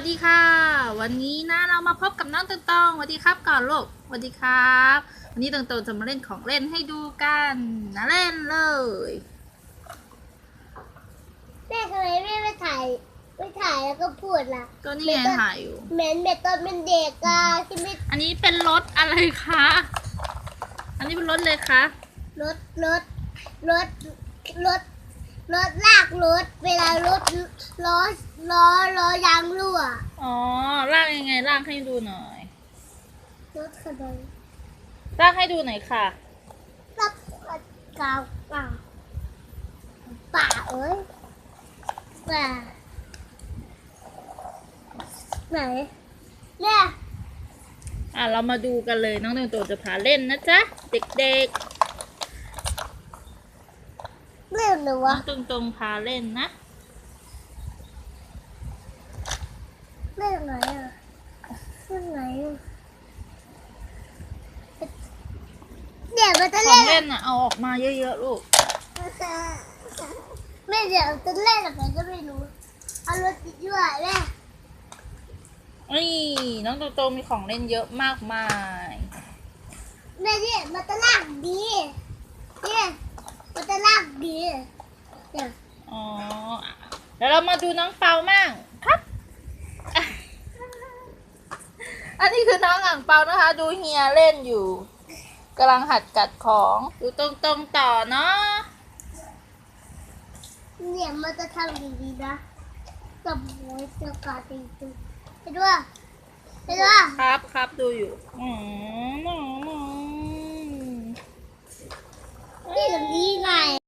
วัสดีค่ะ วันนี้นะเรามาพบกับน้องตงตงสวัสดีครับก่อนลูกสวัสดีครับ วันนี้ตงตงจะมาเล่นของเล่นให้ดูกันนะเล่นเลยแม่ทำไมแม่ไม่ถ่ายไม่ถ่ายแล้วก็พูดล่ะก็นี่ไงถ่ายอยู่เหม็นแบบตอนเป็นเด็กอะที่ไม่อันนี้เป็นรถอะไรคะอันนี้เป็นรถเลยคะรถรถรถรถ รถลากรถเวลารถล้อล้อล้อยางรั่วอ๋อลากยังไงลากให้ดูหน่อยรถขนมลากให้ดูหน่อยค่ะรับกาวป่าป่าเอ้ยป่าไหนเนี่ยอะเรามาดูกันเลยน้องตงตงจะพาเล่นนะจ๊ะเด็ก เรื่องหนูๆน้อวะงตงตงพาเล่นนะเรื่องไหนอะเรื่องไหนอะเดี๋ยวมันจะของเล่นเล่นอะเอาออกมาเยอะๆลูก ไม่เดี๋ยวจะเล่นอะไรก็ไม่รู้เอารถติดด้วยแม่นี่น้องตงตงมีของเล่นเยอะมากมาย แม่เนี่ยมันจะลากดีเนี่ยมันจะลากดีเนี่ยอ๋อแล้วเรามาดูน้องเปามั่งครับอะอันนี้คือน้องอ่างเปานะคะ ดูเฮียเล่นอยู่กำลังหัดกัดของดูตรงๆต่อเนาะเนี่ยมันจะทำดีๆนะกับหัวจะกาดดีๆไปด้วยไปด้วยครับครับดูอยู่ อืม